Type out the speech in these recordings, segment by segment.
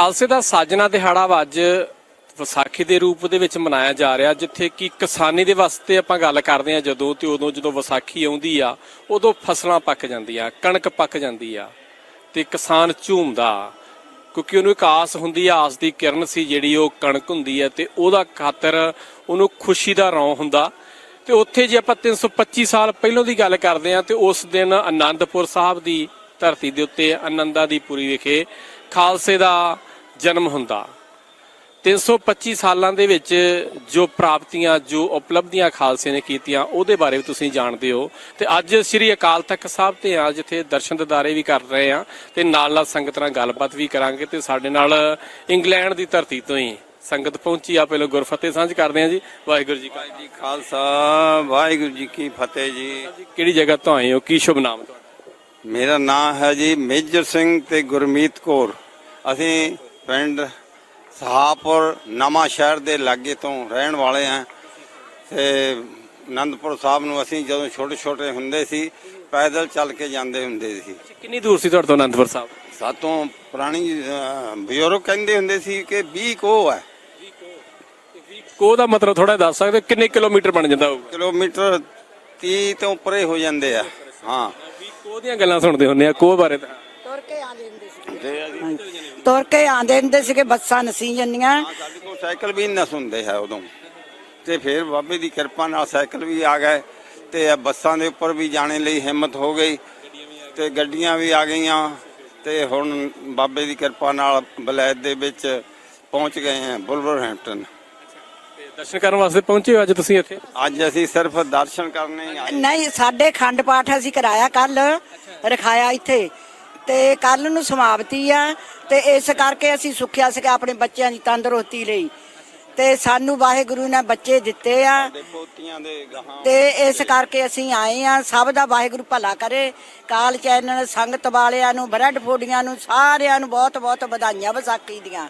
ਖਾਲਸੇ ਦਾ ਸਾਜਨਾ ਦਿਹਾੜਾ ਅੱਜ ਵਿਸਾਖੀ ਦੇ ਰੂਪ ਦੇ ਵਿੱਚ ਮਨਾਇਆ ਜਾ ਰਿਹਾ, ਜਿੱਥੇ ਕਿ ਕਿਸਾਨੀ ਦੇ ਵਾਸਤੇ ਆਪਾਂ ਗੱਲ ਕਰਦੇ ਆ ਜਦੋਂ ਤੇ ਉਦੋਂ ਜਦੋਂ ਵਿਸਾਖੀ ਆਉਂਦੀ ਆ, ਉਦੋਂ ਫਸਲਾਂ ਪੱਕ ਜਾਂਦੀਆਂ, ਕਣਕ ਪੱਕ ਜਾਂਦੀ ਆ ਤੇ ਕਿਸਾਨ ਝੂਮਦਾ। ਕਿਉਂਕਿ ਉਹਨੂੰ ਇੱਕ ਆਸ ਹੁੰਦੀ ਆ, ਆਸ ਦੀ ਕਿਰਨ ਸੀ ਜਿਹੜੀ ਉਹ ਕਣਕ ਹੁੰਦੀ ਹੈ ਤੇ ਉਹਦਾ ਖਾਤਰ ਉਹਨੂੰ ਖੁਸ਼ੀ ਦਾ ਰੌਂ ਹੁੰਦਾ। ਤੇ ਉੱਥੇ ਜੇ ਆਪਾਂ 325 ਸਾਲ ਪਹਿਲਾਂ ਦੀ ਗੱਲ ਕਰਦੇ ਆ ਤੇ ਉਸ ਦਿਨ ਆਨੰਦਪੁਰ ਸਾਹਿਬ ਦੀ ਧਰਤੀ ਦੇ ਉੱਤੇ ਆਨੰਦਾਂ ਦੀ ਪੁਰੀ ਵਿਖੇ ਖਾਲਸੇ ਦਾ ਜਨਮ ਹੁੰਦਾ। 325 ਸਾਲਾਂ ਦੇ ਵਿੱਚ ਜੋ ਪ੍ਰਾਪਤੀਆਂ ਜੋ ਉਪਲਬਧੀਆਂ ਖਾਲਸੇ ਨੇ ਕੀਤੀਆਂ ਉਹਦੇ ਬਾਰੇ ਵੀ ਤੁਸੀਂ ਜਾਣਦੇ ਹੋ। ਤੇ ਅੱਜ ਸ੍ਰੀ ਅਕਾਲ ਤਖਤ ਸਾਹਿਬ ਤੇ ਆ ਜਿੱਥੇ ਦਰਸ਼ਨ ਦਿਦਾਰੇ ਵੀ ਕਰ ਰਹੇ ਆ ਤੇ ਨਾਲ ਨਾਲ ਸੰਗਤ ਨਾਲ ਗੱਲਬਾਤ ਵੀ ਕਰਾਂਗੇ ਤੇ ਸਾਡੇ ਨਾਲ ਇੰਗਲੈਂਡ ਦੀ ਧਰਤੀ ਤੋਂ ਹੀ ਸੰਗਤ ਪਹੁੰਚੀ ਆ ਪਹਿਲਾਂ ਗੁਰਫਤਿਹ ਸਾਂਝ ਕਰਦੇ ਆ ਜੀ। ਵਾਹਿਗੁਰੂ ਜੀ ਕਾ ਜੀ ਖਾਲਸਾ ਵਾਹਿਗੁਰੂ ਜੀ ਕੀ ਫਤਿਹ ਜੀ। ਕਿਹੜੀ ਜਗ੍ਹਾ ਤੋਂ ਆਏ ਹੋ? ਕੀ ਸ਼ੁਭ ਨਾਮ ਤੁਹਾਡਾ? ਮੇਰਾ ਨਾਮ ਹੈ ਜੀ ਮੇਜਰ ਸਿੰਘ ਤੇ ਗੁਰਮੀਤ ਕੌਰ। ਅਸੀਂ ਪਿੰਡ ਸਹਾਪੁਰ ਨਵਾਂ ਸ਼ਹਿਰ ਦੇ ਲਾਗੇ ਤੋਂ ਰਹਿਣ ਵਾਲੇ ਹਾਂ ਤੇ ਆਨੰਦਪੁਰ ਸਾਹਿਬ ਨੂੰ ਅਸੀਂ ਜਦੋਂ ਛੋਟੇ ਛੋਟੇ ਹੁੰਦੇ ਸੀ ਪੈਦਲ ਚੱਲ ਕੇ ਜਾਂਦੇ ਹੁੰਦੇ ਸੀ। ਕਿੰਨੀ ਦੂਰ ਸੀ ਤੁਹਾਡੇ ਤੋਂ ਆਨੰਦਪੁਰ ਸਾਹਿਬ? ਸਾਤੋਂ ਪੁਰਾਣੀ ਬਜ਼ੁਰਗ ਕਹਿੰਦੇ ਹੁੰਦੇ ਸੀ ਕਿ 20 ਕੋ ਹੈ। ਕੋ ਦਾ ਮਤਲਬ ਥੋੜਾ ਦੱਸ ਸਕਦੇ? ਕਿੰਨੇ ਕਿਲੋਮੀਟਰ ਬਣ ਜਾਂਦਾ ਹੋਊਗਾ? ਕਿਲੋਮੀਟਰ 30 ਤੋਂ ਉੱਪਰੇ ਹੋ ਜਾਂਦੇ ਆ ਹਾਂ। ਕੋ ਦੀਆਂ ਗੱਲਾਂ ਸੁਣਦੇ ਹੁੰਦੇ ਆ ਕੋ ਬਾਰੇ ਤਾਂ। ਤੁਰ ਕੇ ਆਂਦੇ ਹੁੰਦੇ ਸੀ। ਤੁਰ ਕੇ ਆਂਦੇ ਹੁੰਦੇ ਸੀ ਕਿ ਬੱਸਾਂ ਨਸੀ ਜੰਨੀਆਂ ਹਾਂ, ਸਾਡੇ ਕੋਲ ਸਾਈਕਲ ਵੀ ਨਾ ਸੁਣਦੇ ਹੈ ਉਦੋਂ। ਤੇ ਫਿਰ ਬਾਬੇ ਦੀ ਕਿਰਪਾ ਨਾਲ ਸਾਈਕਲ ਵੀ ਆ ਗਏ ਤੇ ਇਹ ਬੱਸਾਂ ਦੇ ਉੱਪਰ ਵੀ ਜਾਣੇ ਲਈ ਹਿੰਮਤ ਹੋ ਗਈ ਤੇ ਗੱਡੀਆਂ ਵੀ ਆ ਗਈਆਂ ਤੇ ਹੁਣ ਬਾਬੇ ਦੀ ਕਿਰਪਾ ਨਾਲ ਬਲੈਦ ਦੇ ਵਿੱਚ ਪਹੁੰਚ ਗਏ ਹਾਂ ਬੁਲਵਰਹੈਂਪਟਨ। ਤੇ ਦਰਸ਼ਨ ਕਰਨ ਵਾਸਤੇ ਪਹੁੰਚੇ ਹੋ ਅੱਜ ਤੁਸੀਂ ਇੱਥੇ? ਅੱਜ ਅਸੀਂ ਸਿਰਫ ਦਰਸ਼ਨ ਕਰਨੇ ਹੀ ਆਏ ਨਹੀਂ ਸਾਡੇ ਖੰਡ ਪਾਠ ਅਸੀਂ ਕਰਾਇਆ ਕੱਲ ਰਖਾਇਆ ਇੱਥੇ। ਤੇ ਕੱਲ ਨੂੰ ਸਮਾਪਤੀ ਆ ਤੇ ਇਸ ਕਰਕੇ ਅਸੀਂ ਸੁੱਖਿਆ ਸੀ ਆਪਣੇ ਬੱਚਿਆਂ ਦੀ ਤੰਦਰੁਸਤੀ ਲਈ। ਤੇ ਸਾਨੂੰ ਵਾਹਿਗੁਰੂ ਨੇ ਬੱਚੇ ਦਿੱਤੇ ਆ। ਤੇ ਇਸ ਕਰਕੇ ਅਸੀਂ ਆਏ ਆ। ਸਭ ਦਾ ਵਾਹਿਗੁਰੂ ਭਲਾ ਕਰੇ। ਕਾਲ ਚੈਨਲ ਸੰਗਤ ਵਾਲਿਆਂ ਨੂੰ ਬਰੈਡ ਫੋਡੀਆਂ ਨੂੰ ਸਾਰਿਆਂ ਨੂੰ ਬਹੁਤ ਬਹੁਤ ਵਧਾਈਆਂ ਵਿਸਾਖੀ ਦੀਆਂ।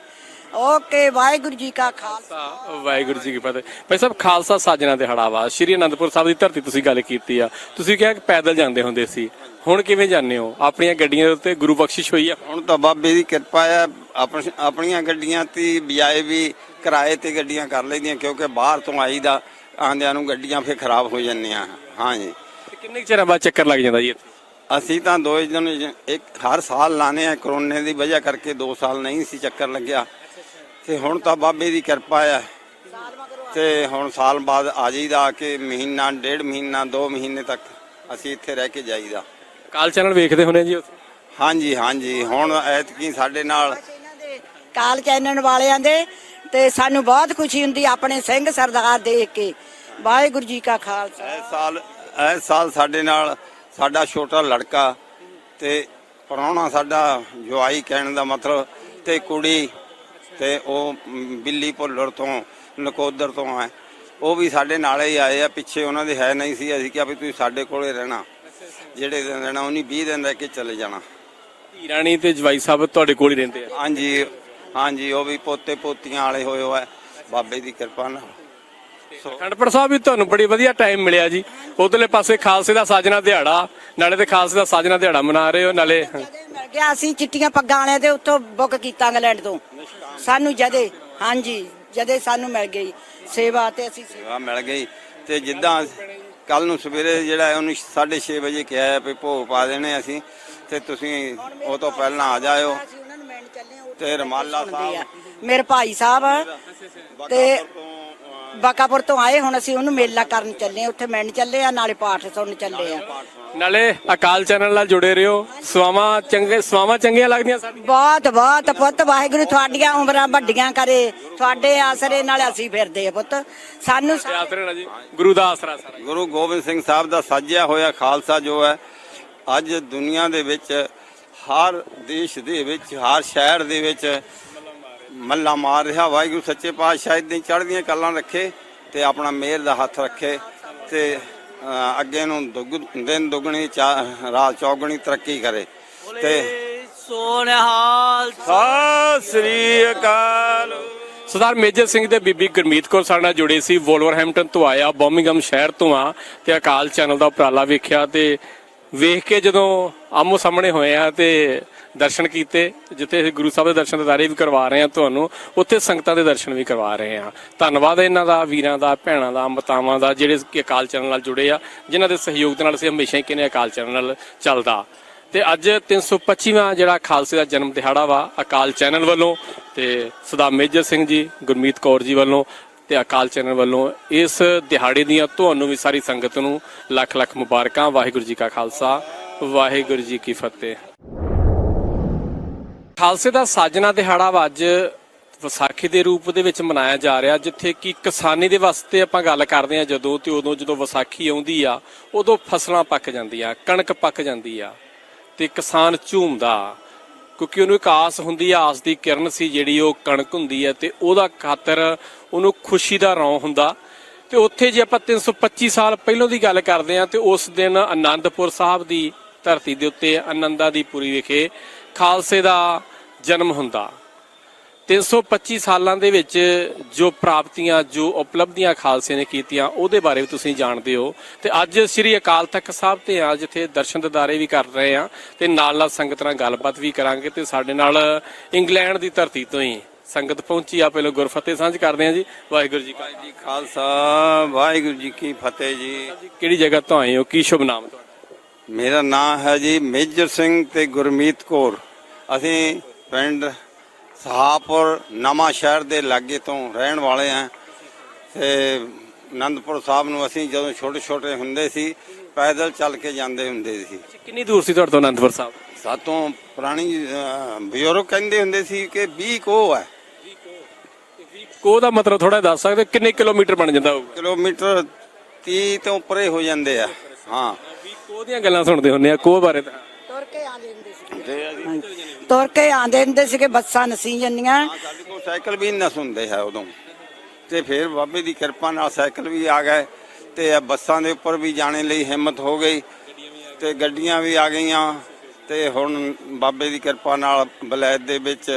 ਓਕੇ ਵਾਹਿਗੁਰੂ ਜੀ ਕਾ ਖਾਲਸਾ। ਤਾਂ ਵਾਹਿਗੁਰੂ ਜੀ ਕੀ ਫਤਿਹ। ਭਾਈ ਸਾਹਿਬ ਖਾਲਸਾ ਸਾਜਣਾ ਦਿਹਾੜਾ ਵਾ ਸ਼੍ਰੀ ਅਨੰਦਪੁਰ ਸਾਹਿਬ ਦੀ ਧਰਤੀ ਤੁਸੀਂ ਗੱਲ ਕੀਤੀ ਆ। ਤੁਸੀਂ ਕਿਹਾ ਕਿ ਪੈਦਲ ਜਾਂਦੇ ਹੁੰਦੇ ਸੀ। ਹੁਣ ਕਿਵੇਂ ਜਾਂਦੇ ਹੋ? ਆਪਣੀਆਂ ਗੱਡੀਆਂ ਦੇ ਉੱਤੇ ਗੁਰੂ ਬਖਸ਼ਿਸ਼ ਹੋਈ ਆ? ਹੁਣ ਤਾਂ ਬਾਬੇ ਦੀ ਕਿਰਪਾ ਆਪਣ- ਆਪਣੀਆਂ ਗੱਡੀਆਂ ਤੇ ਬਜਾਏ ਵੀ ਕਿਰਾਏ ਤੇ ਗੱਡੀਆਂ ਕਰ ਲੈਂਦੀਆਂ ਕਿਉਂਕਿ ਬਾਹਰ ਤੋਂ ਆਈਦਾ ਆਂਦਿਆਂ ਨੂੰ ਗੱਡੀਆਂ ਫੇਰ ਖਰਾਬ ਹੋ ਜਾਂਦੀਆਂ। ਹਾਂਜੀ ਤੇ ਕਿੰਨੇ ਕੁ ਚਿਰਾਂ ਬਾਅਦ ਚੱਕਰ ਲੱਗ ਜਾਂਦਾ ਜੀ ਇੱਥੇ? ਅਸੀਂ ਤਾਂ ਦੋ ਦਿਨ ਇੱਕ ਹਰ ਸਾਲ ਲਾਣੇ ਆ ਕਰੋਨੇ ਦੀ ਵਜ੍ਹਾ ਕਰਕੇ 2 ਸਾਲ ਨਹੀਂ ਸੀ ਚੱਕਰ ਲੱਗਿਆ। ਤੇ ਹੁਣ ਤਾਂ ਬਾਬੇ ਦੀ ਕਿਰਪਾ ਹੈ ਤੇ ਹੁਣ ਸਾਲ ਬਾਅਦ ਆ ਜਾਈਦਾ ਆ ਕੇ ਮਹੀਨਾ ਡੇਢ ਮਹੀਨਾ 2 ਮਹੀਨੇ ਤੱਕ ਅਸੀਂ ਇੱਥੇ ਰਹਿ ਕੇ ਜਾਈਦਾ। ਕਾਲ ਚੈਨਲ ਵੇਖਦੇ ਹੋਣੇ ਜੀ ਉੱਥੇ? ਹਾਂਜੀ ਹਾਂਜੀ। ਹੁਣ ਐਤਕੀ ਸਾਡੇ ਨਾਲ ਦੇ ਕਾਲ ਚੈਨਲ ਵਾਲਿਆਂ ਦੇ ਤੇ ਸਾਨੂੰ ਬਹੁਤ ਖੁਸ਼ੀ ਹੁੰਦੀ ਆਪਣੇ ਸਿੰਘ ਸਰਦਾਰ ਦੇਖ ਕੇ। ਵਾਹਿਗੁਰੂ ਜੀ ਕਾ ਖਾਲਸਾ। ਇਸ ਸਾਲ ਇਸ ਸਾਲ ਸਾਡੇ ਨਾਲ ਸਾਡਾ ਛੋਟਾ ਲੜਕਾ ਤੇ ਪ੍ਰਾਹੁਣਾ ਸਾਡਾ ਜਵਾਈ ਕਹਿਣ ਦਾ ਮਤਲਬ ਤੇ ਕੁੜੀ ਤੇ ਉਹ ਬਿੱਲੀ ਭੁੱਲਰ ਤੋਂ ਨਕੋਦਰ ਤੋਂ ਆਏ। ਉਹ ਵੀ ਸਾਡੇ ਨਾਲੇ ਹੀ ਆਏ ਆ ਪਿੱਛੇ ਉਹਨਾਂ ਦੇ ਹੈ ਨਹੀਂ ਸੀ। ਅਸੀਂ ਕਿਹਾ ਵੀ ਤੁਸੀਂ ਸਾਡੇ ਕੋਲੇ ਰਹਿਣਾ। ਜਿਹੜੇ ਦਿਨ ਰਹਿਣਾ ਉਹਨੀ 20 ਦਿਨ ਰਹਿ ਕੇ ਚਲੇ ਜਾਣਾ। ਧੀ ਰਾਣੀ ਤੇ ਜਵਾਈ ਸਾਹਿਬ ਤੁਹਾਡੇ ਕੋਲ ਹੀ ਰਹਿੰਦੇ ਆ? ਹਾਂਜੀ ਹਾਂਜੀ ਉਹ ਵੀ ਪੋਤੇ ਪੋਤੀਆਂ ਵਾਲੇ ਹੋਏ ਹੋਏ ਬਾਬੇ ਦੀ ਕਿਰਪਾ ਨਾਲ। ਖੰਡਪੜ ਸਾਹਿਬ ਵੀ ਤੁਹਾਨੂੰ ਬੜੀ ਵਧੀਆ ਟਾਈਮ ਮਿਲਿਆ ਜੀ। ਉਧਰਲੇ ਪਾਸੇ ਖਾਲਸੇ ਦਾ ਸਾਜਣਾ ਦਿਹਾੜਾ ਨਾਲੇ ਤੇ ਖਾਲਸੇ ਦਾ ਸਾਜਣਾ ਦਿਹਾੜਾ ਮਨਾ ਰਹੇ ਹੋ ਨਾਲੇ ਮਿਲ ਗਿਆ ਅਸੀਂ ਚਿੱਟੀਆਂ ਪੱਗਾਂ ਵਾਲਿਆਂ ਦੇ ਉੱਥੋਂ ਬੁੱਕ ਕੀਤਾ ਇੰਗਲੈਂਡ ਤੋਂ। ਸਾਨੂੰ ਜਦੇ ਹਾਂਜੀ ਜਦੇ ਸਾਨੂੰ ਮਿਲ ਗਈ ਸੇਵਾ ਤੇ ਅਸੀਂ ਸੇਵਾ ਸੇਵਾ ਮਿਲ ਗਈ ਤੇ ਜਿੱਦਾਂ ਕੱਲ ਨੂੰ ਸਵੇਰੇ ਜਿਹੜਾ ਹੈ ਉਹਨੂੰ 6:30 ਵਜੇ ਕਿਹਾ ਹੈ ਵੀ ਭੋਗ ਪਾ ਦੇਣੇ ਅਸੀਂ ਤੇ ਤੁਸੀਂ ਉਹ ਤੋਂ ਪਹਿਲਾਂ ਆ ਜਾਇਓ ਅਸੀਂ ਉਹਨਾਂ ਨੂੰ ਮਿਲਣ ਚੱਲੇ ਉੱਥੇ ਤੇ ਰਮਾਲਾ ਆ। ਸਾਹਿਬ ਮੇਰੇ ਭਾਈ ਸਾਹਿਬ ਤੋਂ, ਬਾਕਾਪੁਰ ਤੋਂ ਆਏ ਹੁਣ ਅਸੀਂ ਉਹਨੂੰ ਮੇਲਾ ਕਰਨ ਚੱਲੇ ਆ ਉੱਥੇ ਮਿਲਣ ਚੱਲੇ ਆ ਨਾਲੇ ਪਾਠ ਸੁਣਨ ਚੱਲੇ ਆ। ਨਾਲੇ ਅਕਾਲ ਚੈਨਲ ਨਾਲ ਜੁੜੇ ਰਹੋ। ਸਵਾਵਾਂ ਚੰਗੇ ਸਵਾਵਾਂ ਚੰਗੀਆਂ ਲੱਗਦੀਆਂ ਸਾਡੀਆਂ। ਬਹੁਤ ਬਹੁਤ ਪੁੱਤ ਵਾਹਿਗੁਰੂ ਤੁਹਾਡੀਆਂ ਉਮਰਾਂ ਵੱਡੀਆਂ ਕਰੇ ਤੁਹਾਡੇ ਆਸਰੇ ਨਾਲ ਅਸੀਂ ਫਿਰਦੇ ਆ ਪੁੱਤ। ਸਾਨੂੰ ਆਸਰੇ ਨਾਲ ਜੀ ਗੁਰੂ ਦਾ ਆਸਰਾ ਸਾਰਾ। ਗੁਰੂ ਗੋਬਿੰਦ ਸਿੰਘ ਸਾਹਿਬ ਦਾ ਸਾਜਿਆ ਹੋਇਆ ਖਾਲਸਾ ਜੋ ਹੈ ਅੱਜ ਦੁਨੀਆ ਦੇ ਵਿੱਚ ਹਰ ਦੇਸ਼ ਦੇ ਵਿੱਚ ਹਰ ਸ਼ਹਿਰ ਦੇ ਵਿੱਚ ਮੱਲਾ ਮਾਰ ਰਿਹਾ ਵਾਹਿਗੁਰੂ ਸੱਚੇ ਪਾਤਸ਼ਾਹ ਇਦਾਂ ਚੜ੍ਹਦੀਆਂ ਕਲਾਂ ਰੱਖੇ ਤੇ ਆਪਣਾ ਮਿਹਰ ਦਾ ਹੱਥ ਰੱਖੇ ਤੇ ਅੱਗੇ ਨੂੰ ਦੁੱਗ- ਦਿਨ ਦੁਗਣੀ ਰਾਤ ਚੌਗਣੀ ਤਰੱਕੀ ਕਰੇ ਤੇ ਸੋਨਹਾਲ ਸ੍ਰੀ ਅਕਾਲ। ਸਰਦਾਰ ਮੇਜਰ ਸਿੰਘ ਦੇ ਬੀਬੀ ਗੁਰਮੀਤ ਕੌਰ ਸਾਡੇ ਨਾਲ ਜੁੜੇ ਸੀ ਵੋਲਵਰਹੈਂਪਟਨ ਤੋਂ ਆਇਆ ਬਰਮਿੰਗਮ ਸ਼ਹਿਰ ਤੋਂ ਆ ਤੇ ਅਕਾਲ ਚੈਨਲ ਦਾ ਉਪਰਾਲਾ ਵੇਖਿਆ ਤੇ ਵੇਖ ਕੇ ਜਦੋਂ ਆਮੋ ਸਾਹਮਣੇ ਹੋਏ ਆ ਤੇ ਦਰਸ਼ਨ ਕੀਤੇ, ਜਿੱਥੇ ਅਸੀਂ ਗੁਰੂ ਸਾਹਿਬ ਦੇ ਦਰਸ਼ਨ ਦਿਦਾਰੇ ਵੀ ਕਰਵਾ ਰਹੇ ਹਾਂ ਤੁਹਾਨੂੰ, ਉੱਥੇ ਸੰਗਤਾਂ ਦੇ ਦਰਸ਼ਨ ਵੀ ਕਰਵਾ ਰਹੇ ਹਾਂ। ਧੰਨਵਾਦ ਇਹਨਾਂ ਦਾ, ਵੀਰਾਂ ਦਾ, ਭੈਣਾਂ ਦਾ, ਮਤਾਵਾਂ ਦਾ, ਜਿਹੜੇ ਕਿ ਅਕਾਲ ਚੈਨਲ ਨਾਲ ਜੁੜੇ ਆ, ਜਿਨ੍ਹਾਂ ਦੇ ਸਹਿਯੋਗ ਦੇ ਨਾਲ ਅਸੀਂ ਹਮੇਸ਼ਾ ਹੀ ਕਹਿੰਦੇ ਹਾਂ ਅਕਾਲ ਚੈਨਲ ਨਾਲ ਚੱਲਦਾ। ਤੇ ਅੱਜ 325ਵਾਂ ਜਿਹੜਾ ਖਾਲਸੇ ਦਾ ਜਨਮ ਦਿਹਾੜਾ ਵਾ, ਅਕਾਲ ਚੈਨਲ ਵੱਲੋਂ, ਤੇ ਸਦਾ ਮੇਜਰ ਸਿੰਘ ਜੀ, ਗੁਰਮੀਤ ਕੌਰ ਜੀ ਵੱਲੋਂ, ਤੇ ਅਕਾਲ ਚੈਨਲ ਵੱਲੋਂ ਇਸ ਦਿਹਾੜੇ ਦੀਆਂ ਤੁਹਾਨੂੰ ਵੀ ਸਾਰੀ ਸੰਗਤ ਨੂੰ ਲੱਖ ਲੱਖ ਮੁਬਾਰਕਾਂ। ਵਾਹਿਗੁਰੂ ਜੀ ਕਾ ਖਾਲਸਾ, ਵਾਹਿਗੁਰੂ ਜੀ ਕੀ ਫਤਿਹ। ਖਾਲਸੇ ਦਾ ਸਾਜਨਾ ਦਿਹਾੜਾ ਅੱਜ ਵਿਸਾਖੀ ਦੇ ਰੂਪ ਦੇ ਵਿੱਚ ਮਨਾਇਆ ਜਾ ਰਿਹਾ, ਜਿੱਥੇ ਕਿ ਕਿਸਾਨੀ ਦੇ ਵਾਸਤੇ ਆਪਾਂ ਗੱਲ ਕਰਦੇ ਆ ਜਦੋਂ ਤੇ ਉਦੋਂ ਜਦੋਂ ਵਿਸਾਖੀ ਆਉਂਦੀ ਆ, ਉਦੋਂ ਫਸਲਾਂ ਪੱਕ ਜਾਂਦੀਆਂ, ਕਣਕ ਪੱਕ ਜਾਂਦੀ ਆ ਤੇ ਕਿਸਾਨ ਝੂਮਦਾ। ਕਿਉਂਕਿ ਉਹਨੂੰ ਇੱਕ ਆਸ ਹੁੰਦੀ ਆ, ਆਸ ਦੀ ਕਿਰਨ ਸੀ ਜਿਹੜੀ ਉਹ ਕਣਕ ਹੁੰਦੀ ਹੈ ਤੇ ਉਹਦਾ ਖਾਤਰ ਉਹਨੂੰ ਖੁਸ਼ੀ ਦਾ ਰੌਂ ਹੁੰਦਾ। ਤੇ ਉੱਥੇ ਜੇ ਆਪਾਂ 325 ਸਾਲ ਪਹਿਲਾਂ ਦੀ ਗੱਲ ਕਰਦੇ ਆ ਤੇ ਉਸ ਦਿਨ ਆਨੰਦਪੁਰ ਸਾਹਿਬ ਦੀ ਧਰਤੀ ਦੇ ਉੱਤੇ ਆਨੰਦਾਂ ਦੀ ਪੁਰੀ ਵਿਖੇ ਖਾਲਸੇ ਦਾ ਜਨਮ ਹੁੰਦਾ। 325 ਸਾਲਾਂ ਦੇ ਵਿੱਚ ਜੋ ਪ੍ਰਾਪਤੀਆਂ ਜੋ ਉਪਲਬਧੀਆਂ ਖਾਲਸੇ ਨੇ ਕੀਤੀਆਂ ਉਹਦੇ ਬਾਰੇ ਵੀ ਤੁਸੀਂ ਜਾਣਦੇ ਹੋ। ਤੇ ਅੱਜ ਸ੍ਰੀ ਅਕਾਲ ਤਖਤ ਸਾਹਿਬ ਤੇ ਆ ਜਿੱਥੇ ਦਰਸ਼ਨ ਦਿਦਾਰੇ ਵੀ ਕਰ ਰਹੇ ਆ ਤੇ ਨਾਲ ਨਾਲ ਸੰਗਤ ਨਾਲ ਗੱਲਬਾਤ ਵੀ ਕਰਾਂਗੇ ਤੇ ਸਾਡੇ ਨਾਲ ਇੰਗਲੈਂਡ ਦੀ ਧਰਤੀ ਤੋਂ ਹੀ ਸੰਗਤ ਪਹੁੰਚੀ ਆ ਪਹਿਲਾਂ ਗੁਰਫਤਿਹ ਸਾਂਝ ਕਰਦੇ ਆ ਜੀ। ਵਾਹਿਗੁਰੂ ਜੀ ਕਾ ਖਾਲਸਾ ਵਾਹਿਗੁਰੂ ਜੀ ਕੀ ਫਤਿਹ ਜੀ। ਕਿਹੜੀ ਜਗ੍ਹਾ ਤੋਂ ਆਏ ਹੋ? ਕੀ ਸ਼ੁਭ ਨਾਮ ਤੁਹਾਡਾ? ਮੇਰਾ ਨਾਮ ਹੈ ਜੀ ਮੇਜਰ ਸਿੰਘ ਤੇ ਗੁਰਮੀਤ ਕੌਰ। ਅਸੀਂ ਪਿੰਡ ਸਹਾਪੁਰ ਨਵਾਂ ਸ਼ਹਿਰ ਦੇ ਲਾਗੇ ਤੋਂ ਰਹਿਣ ਵਾਲੇ ਹਾਂ ਤੇ ਆਨੰਦਪੁਰ ਸਾਹਿਬ ਨੂੰ ਅਸੀਂ ਜਦੋਂ ਛੋਟੇ ਛੋਟੇ ਹੁੰਦੇ ਸੀ ਪੈਦਲ ਚੱਲ ਕੇ ਜਾਂਦੇ ਹੁੰਦੇ ਸੀ। ਕਿੰਨੀ ਦੂਰ ਸੀ ਤੁਹਾਡੇ ਤੋਂ ਆਨੰਦਪੁਰ ਸਾਹਿਬ? ਸਾਤੋਂ ਪੁਰਾਣੀ ਬਜ਼ੁਰਗ ਕਹਿੰਦੇ ਹੁੰਦੇ ਸੀ ਕਿ 20 ਕੋ ਹੈ। ਕੋ ਦਾ ਮਤਲਬ ਥੋੜਾ ਦੱਸ ਸਕਦੇ? ਕਿੰਨੇ ਕਿਲੋਮੀਟਰ ਬਣ ਜਾਂਦਾ ਹੋਊਗਾ? ਕਿਲੋਮੀਟਰ 30 ਤੋਂ ਪਰੇ ਹੋ ਜਾਂਦੇ ਆ ਹਾਂ। ਵੀ ਕੋ ਦੀਆਂ ਗੱਲਾਂ ਸੁਣਦੇ ਹੁੰਦੇ ਆ ਕੋ ਬਾਰੇ ਤਾਂ। ਤੁਰ ਕੇ ਆਉਂਦੇ ਹੁੰਦੇ ਸੀ। ਤੁਰ ਕੇ ਆਉਂਦੇ ਹੁੰਦੇ ਸੀਗੇ ਬੱਸਾਂ ਨਸੀ ਜਾਂਦੀਆਂ। ਹਾਂ, ਸਾਡੇ ਕੋਲ ਸਾਈਕਲ ਵੀ ਨਾ ਸੁਣਦੇ ਹੈ ਉਦੋਂ। ਤੇ ਫਿਰ ਬਾਬੇ ਦੀ ਕਿਰਪਾ ਨਾਲ ਸਾਈਕਲ ਵੀ ਆ ਗਏ ਤੇ ਇਹ ਬੱਸਾਂ ਦੇ ਉੱਪਰ ਵੀ ਜਾਣੇ ਲਈ ਹਿੰਮਤ ਹੋ ਗਈ ਤੇ ਗੱਡੀਆਂ ਵੀ ਆ ਗਈਆਂ ਤੇ ਹੁਣ ਬਾਬੇ ਦੀ ਕਿਰਪਾ ਨਾਲ ਬਲੈਦ ਦੇ ਵਿੱਚ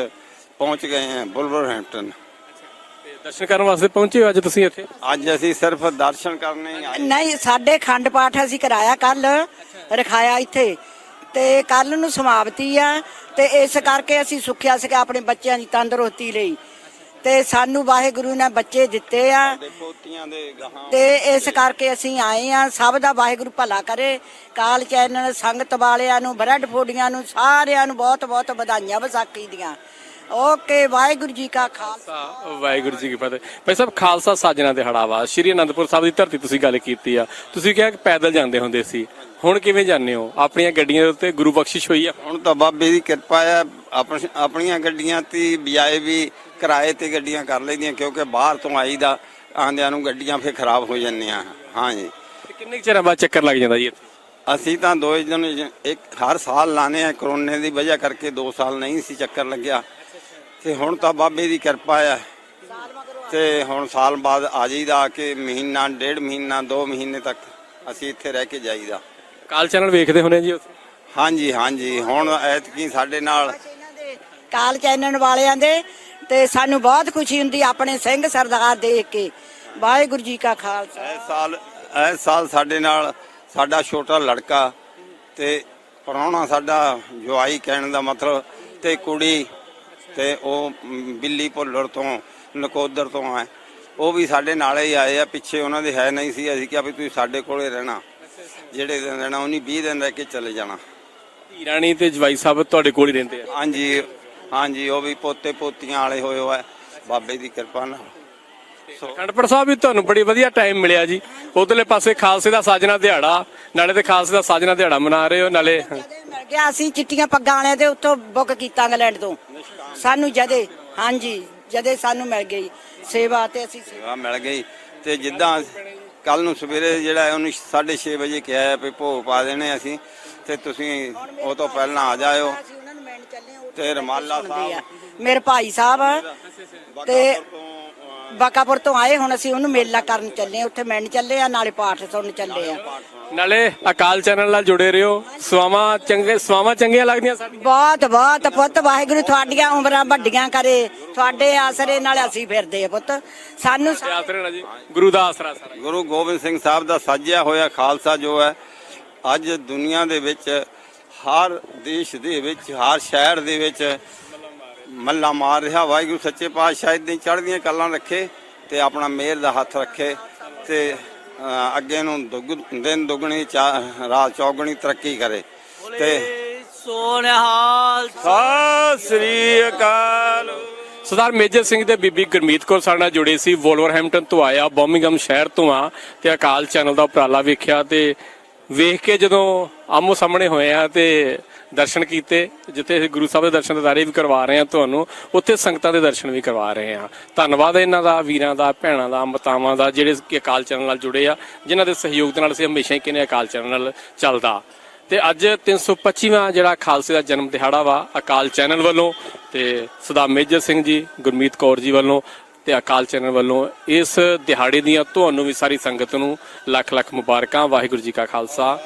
ਪਹੁੰਚ ਗਏ ਹਾਂ ਬੁਲਵਰਹੈਂਪਟਨ। ਤੇ ਦਰਸ਼ਨ ਕਰਨ ਵਾਸਤੇ ਪਹੁੰਚੇ ਹੋ ਅੱਜ ਤੁਸੀਂ ਇੱਥੇ? ਅੱਜ ਅਸੀਂ ਸਿਰਫ ਦਰਸ਼ਨ ਕਰਨੇ ਹੀ ਆਏ। ਨਹੀਂ ਸਾਡੇ ਖੰਡ ਪਾਠ ਅਸੀਂ ਕਰਾਇਆ ਕੱਲ ਰਖਾਇਆ ਇੱਥੇ। ਤੇ ਕੱਲ ਨੂੰ ਸਮਾਪਤੀ ਆ ਤੇ ਇਸ ਕਰਕੇ ਅਸੀਂ ਸੁੱਖਿਆ ਸੀਗਾ ਆਪਣੇ ਬੱਚਿਆਂ ਦੀ ਤੰਦਰੁਸਤੀ ਲਈ। ਤੇ ਸਾਨੂੰ ਵਾਹਿਗੁਰੂ ਨੇ ਬੱਚੇ ਦਿੱਤੇ ਆ। ਤੇ ਇਸ ਕਰਕੇ ਅਸੀਂ ਆਏ ਆ। ਸਭ ਦਾ ਵਾਹਿਗੁਰੂ ਭਲਾ ਕਰੇ। ਕਾਲ ਚੈਨਲ ਸੰਗਤ ਵਾਲਿਆਂ ਨੂੰ ਬਰੱਡ ਫੋਡੀਆਂ ਨੂੰ ਸਾਰਿਆਂ ਨੂੰ ਬਹੁਤ ਬਹੁਤ ਵਧਾਈਆਂ ਵਿਸਾਖੀ ਦੀਆਂ। ਓਕੇ ਵਾਹਿਗੁਰੂ ਜੀ ਕਾ ਖਾਲਸਾ। ਵਾਹਿਗੁਰੂ ਜੀ ਕੀ ਫਤਿਹ। ਭਾਈ ਸਾਹਿਬ ਖਾਲਸਾ ਸਾਜਣਾ ਦਿਹਾੜਾ ਵਾ ਸ਼੍ਰੀ ਅਨੰਦਪੁਰ ਸਾਹਿਬ ਦੀ ਧਰਤੀ ਤੁਸੀਂ ਗੱਲ ਕੀਤੀ ਆ। ਤੁਸੀਂ ਕਿਹਾ ਕਿ ਪੈਦਲ ਜਾਂਦੇ ਹੁੰਦੇ ਸੀ। ਹੁਣ ਕਿਵੇਂ ਜਾਂਦੇ ਹੋ? ਆਪਣੀਆਂ ਗੱਡੀਆਂ ਦੇ ਉੱਤੇ ਗੁਰੂ ਬਖਸ਼ਿਸ਼ ਹੋਈ ਆ? ਹੁਣ ਤਾਂ ਬਾਬੇ ਦੀ ਕਿਰਪਾ ਆਪਣ- ਆਪਣੀਆਂ ਗੱਡੀਆਂ ਤੇ ਬਜਾਏ ਵੀ ਕਿਰਾਏ ਤੇ ਗੱਡੀਆਂ ਕਰ ਲਈਦੀਆਂ ਕਿਉਂਕਿ ਬਾਹਰ ਤੋਂ ਆਈਦਾ ਆਂਦਿਆਂ ਨੂੰ ਗੱਡੀਆਂ ਫੇਰ ਖਰਾਬ ਹੋ ਜਾਂਦੀਆਂ। ਹਾਂਜੀ ਤੇ ਕਿੰਨੇ ਕੁ ਚਿਰਾਂ ਬਾਅਦ ਚੱਕਰ ਲੱਗ ਜਾਂਦਾ ਜੀ ਇੱਥੇ? ਅਸੀਂ ਤਾਂ ਦੋ ਦਿਨ ਇੱਕ ਹਰ ਸਾਲ ਲਾਣੇ ਆ ਕਰੋਨੇ ਦੀ ਵਜ੍ਹਾ ਕਰਕੇ 2 ਸਾਲ ਨਹੀਂ ਸੀ ਚੱਕਰ ਲੱਗਿਆ। ਤੇ ਹੁਣ ਤਾਂ ਬਾਬੇ ਦੀ ਕਿਰਪਾ ਹੈ ਤੇ ਹੁਣ ਸਾਲ ਬਾਅਦ ਆ ਜਾਈਦਾ ਆ ਕੇ ਮਹੀਨਾ ਡੇਢ ਮਹੀਨਾ 2 ਮਹੀਨੇ ਤੱਕ ਅਸੀਂ ਇੱਥੇ ਰਹਿ ਕੇ ਜਾਈਦਾ। ਕਾਲ ਚੈਨਲ ਵੇਖਦੇ ਹੋਣੇ ਜੀ ਉੱਥੇ? ਹਾਂਜੀ ਹਾਂਜੀ। ਹੁਣ ਐਤਕੀ ਸਾਡੇ ਨਾਲ ਦੇ ਕਾਲ ਚੈਨਲ ਵਾਲਿਆਂ ਦੇ ਤੇ ਸਾਨੂੰ ਬਹੁਤ ਖੁਸ਼ੀ ਹੁੰਦੀ ਆਪਣੇ ਸਿੰਘ ਸਰਦਾਰ ਦੇਖ ਕੇ। ਵਾਹਿਗੁਰੂ ਜੀ ਕਾ ਖਾਲਸਾ। ਇਸ ਸਾਲ ਇਸ ਸਾਲ ਸਾਡੇ ਨਾਲ ਸਾਡਾ ਛੋਟਾ ਲੜਕਾ ਤੇ ਪ੍ਰਾਹੁਣਾ ਸਾਡਾ ਜਵਾਈ ਕਹਿਣ ਦਾ ਮਤਲਬ ਤੇ ਕੁੜੀ ਤੇ ਉਹ ਬਿੱਲੀ ਭੁੱਲਰ ਤੋਂ ਨਕੋਦਰ ਤੋਂ ਆ ਉਹ ਵੀ ਸਾਡੇ ਨਾਲ ਹੀ ਆਏ ਆ ਪਿੱਛੇ ਉਹਨਾਂ ਦੇ ਹੈ ਨਹੀਂ ਸੀ। ਅਸੀਂ ਕਿਹਾ ਵੀ ਤੁਸੀਂ ਸਾਡੇ ਕੋਲੇ ਰਹਿਣਾ। ਜਿਹੜੇ ਦਿਨ ਰਹਿਣਾ ਉਹਨੀ 20 ਦਿਨ ਰਹਿ ਕੇ ਚਲੇ ਜਾਣਾ। ਧੀ ਰਾਣੀ ਤੇ ਜਵਾਈ ਸਾਹਿਬ ਤੁਹਾਡੇ ਕੋਲ ਹੀ ਰਹਿੰਦੇ ਆ? ਹਾਂਜੀ ਹਾਂਜੀ ਉਹ ਵੀ ਪੋਤੇ ਪੋਤੀਆਂ ਵਾਲੇ ਹੋਏ ਹੋਏ ਬਾਬੇ ਦੀ ਕਿਰਪਾ ਨਾਲ। ਖੰਡਪੜ ਸਾਹਿਬ ਵੀ ਤੁਹਾਨੂੰ ਬੜੀ ਵਧੀਆ ਟਾਈਮ ਮਿਲਿਆ ਜੀ। ਉਧਰਲੇ ਪਾਸੇ ਖਾਲਸੇ ਦਾ ਸਾਜਣਾ ਦਿਹਾੜਾ ਨਾਲੇ ਤੇ ਖਾਲਸੇ ਦਾ ਸਾਜਣਾ ਦਿਹਾੜਾ ਮਨਾ ਰਹੇ ਹੋ ਨਾਲੇ ਗਿਆ ਅਸੀਂ ਚਿੱਟੀਆਂ ਪੱਗਾਂ ਵਾਲਿਆਂ ਦੇ ਉੱਤੋਂ ਬੁੱਕ ਕੀਤਾ ਇੰਗਲੈਂਡ ਤੋਂ। ਸਾਨੂੰ ਜਦੇ ਹਾਂਜੀ ਜਦੇ ਸਾਨੂੰ ਮਿਲ ਗਈ ਸੇਵਾ ਤੇ ਅਸੀਂ ਸੇਵਾ ਮਿਲ ਗਈ। ਤੇ ਜਿੱਦਾਂ ਕੱਲ ਨੂੰ ਸਵੇਰੇ ਜਿਹੜਾ ਉਹਨੂੰ 6:30 ਵਜੇ ਕਿਹਾ ਹੈ ਵੀ ਭੋਗ ਪਾ ਦੇਣੇ ਅਸੀਂ। ਤੇ ਤੁਸੀਂ ਉਹ ਤੋਂ ਪਹਿਲਾਂ ਆ ਜਾਇਓ। ਤੇ ਰਮਾਲਾ। ਸਾਹਿਬ ਮੇਰੇ ਭਾਈ ਸਾਹਿਬ ਤੇ ਬਾਕਾਪੁਰ ਤੋਂ ਆਏ। ਹੁਣ ਅਸੀਂ ਉਹਨੂੰ ਮੇਲਾ ਕਰਨ ਚੱਲੇ ਆ, ਉੱਥੇ ਮਿਲਣ ਚੱਲੇ ਆ ਨਾਲੇ ਪਾਠ ਸੁਣਨ ਚੱਲੇ ਆ। ਨਾਲੇ ਅਕਾਲ ਚੈਨਲ ਨਾਲ ਜੁੜੇ ਰਹੋ। ਸਵਾਵਾਂ ਚੰਗੇ ਸਵਾਵਾਂ ਚੰਗੀਆਂ ਲੱਗਦੀਆਂ ਸਾਡੀਆਂ। ਬਹੁਤ ਬਹੁਤ ਪੁੱਤ ਵਾਹਿਗੁਰੂ ਤੁਹਾਡੀਆਂ ਉਮਰਾਂ ਵੱਡੀਆਂ ਕਰੇ। ਤੁਹਾਡੇ ਆਸਰੇ ਨਾਲ ਅਸੀਂ ਫਿਰਦੇ ਆ ਪੁੱਤ। ਸਾਨੂੰ ਸਾ- ਜੀ ਗੁਰੂ ਦਾ ਆਸਰਾ ਸਾਰਾ। ਗੁਰੂ ਗੋਬਿੰਦ ਸਿੰਘ ਸਾਹਿਬ ਦਾ ਸਾਜਿਆ ਹੋਇਆ ਖਾਲਸਾ ਜੋ ਹੈ ਅੱਜ ਦੁਨੀਆ ਦੇ ਵਿੱਚ ਹਰ ਦੇਸ਼ ਦੇ ਵਿੱਚ ਹਰ ਸ਼ਹਿਰ ਦੇ ਵਿੱਚ ਮੱਲਾ ਮਾਰ ਰਿਹਾ। ਵਾਹਿਗੁਰੂ ਸੱਚੇ ਪਾਤਸ਼ਾਹ ਇਦਾਂ ਚੜ੍ਹਦੀਆਂ ਕਲਾਂ ਰੱਖੇ ਤੇ ਆਪਣਾ ਮਿਹਰ ਦਾ ਹੱਥ ਰੱਖੇ ਤੇ ਅੱਗੇ ਨੂੰ ਦੁੱਗ ਦਿਨ ਦੁਗਣੀ ਚਾ- ਰਾਤ ਚੌਗਣੀ ਤਰੱਕੀ ਕਰੇ। ਤੇ ਸੋਨਹਾਲ ਸਤਿ ਸ੍ਰੀ ਅਕਾਲ। ਸਰਦਾਰ ਮੇਜਰ ਸਿੰਘ ਤੇ ਬੀਬੀ ਗੁਰਮੀਤ ਕੌਰ ਸਾਡੇ ਨਾਲ ਜੁੜੇ ਸੀ। ਵੋਲਵਰਹੈਂਪਟਨ ਤੋਂ ਆਇਆ ਬਰਮਿੰਗਮ ਸ਼ਹਿਰ ਤੋਂ ਆ ਤੇ ਅਕਾਲ ਚੈਨਲ ਦਾ ਉਪਰਾਲਾ ਵੇਖਿਆ ਤੇ ਵੇਖ ਕੇ ਜਦੋਂ ਆਮੋ ਸਾਹਮਣੇ ਹੋਏ ਆ ਤੇ ਦਰਸ਼ਨ ਕੀਤੇ, ਜਿੱਥੇ ਅਸੀਂ ਗੁਰੂ ਸਾਹਿਬ ਦੇ ਦਰਸ਼ਨ ਦਿਦਾਰੇ ਵੀ ਕਰਵਾ ਰਹੇ ਹਾਂ ਤੁਹਾਨੂੰ, ਉੱਥੇ ਸੰਗਤਾਂ ਦੇ ਦਰਸ਼ਨ ਵੀ ਕਰਵਾ ਰਹੇ ਹਾਂ। ਧੰਨਵਾਦ ਇਹਨਾਂ ਦਾ, ਵੀਰਾਂ ਦਾ, ਭੈਣਾਂ ਦਾ, ਮਾਤਾਵਾਂ ਦਾ, ਜਿਹੜੇ ਕਿ ਅਕਾਲ ਚੈਨਲ ਨਾਲ ਜੁੜੇ ਆ, ਜਿਨ੍ਹਾਂ ਦੇ ਸਹਿਯੋਗ ਦੇ ਨਾਲ ਅਸੀਂ ਹਮੇਸ਼ਾ ਹੀ ਕਹਿੰਦੇ ਅਕਾਲ ਚੈਨਲ ਨਾਲ ਚੱਲਦਾ। ਤੇ ਅੱਜ 325ਵਾਂ ਜਿਹੜਾ ਖਾਲਸੇ ਦਾ ਜਨਮ ਦਿਹਾੜਾ ਵਾ, ਅਕਾਲ ਚੈਨਲ ਵੱਲੋਂ, ਤੇ ਸਦਾ ਮੇਜਰ ਸਿੰਘ ਜੀ, ਗੁਰਮੀਤ ਕੌਰ ਜੀ ਵੱਲੋਂ, ਤੇ ਅਕਾਲ ਚੈਨਲ ਵੱਲੋਂ ਇਸ ਦਿਹਾੜੇ ਦੀਆਂ ਤੁਹਾਨੂੰ ਵੀ ਸਾਰੀ ਸੰਗਤ ਨੂੰ ਲੱਖ ਲੱਖ ਮੁਬਾਰਕਾਂ, ਵਾਹਿਗੁਰੂ ਜੀ ਕਾ ਖਾਲਸਾ।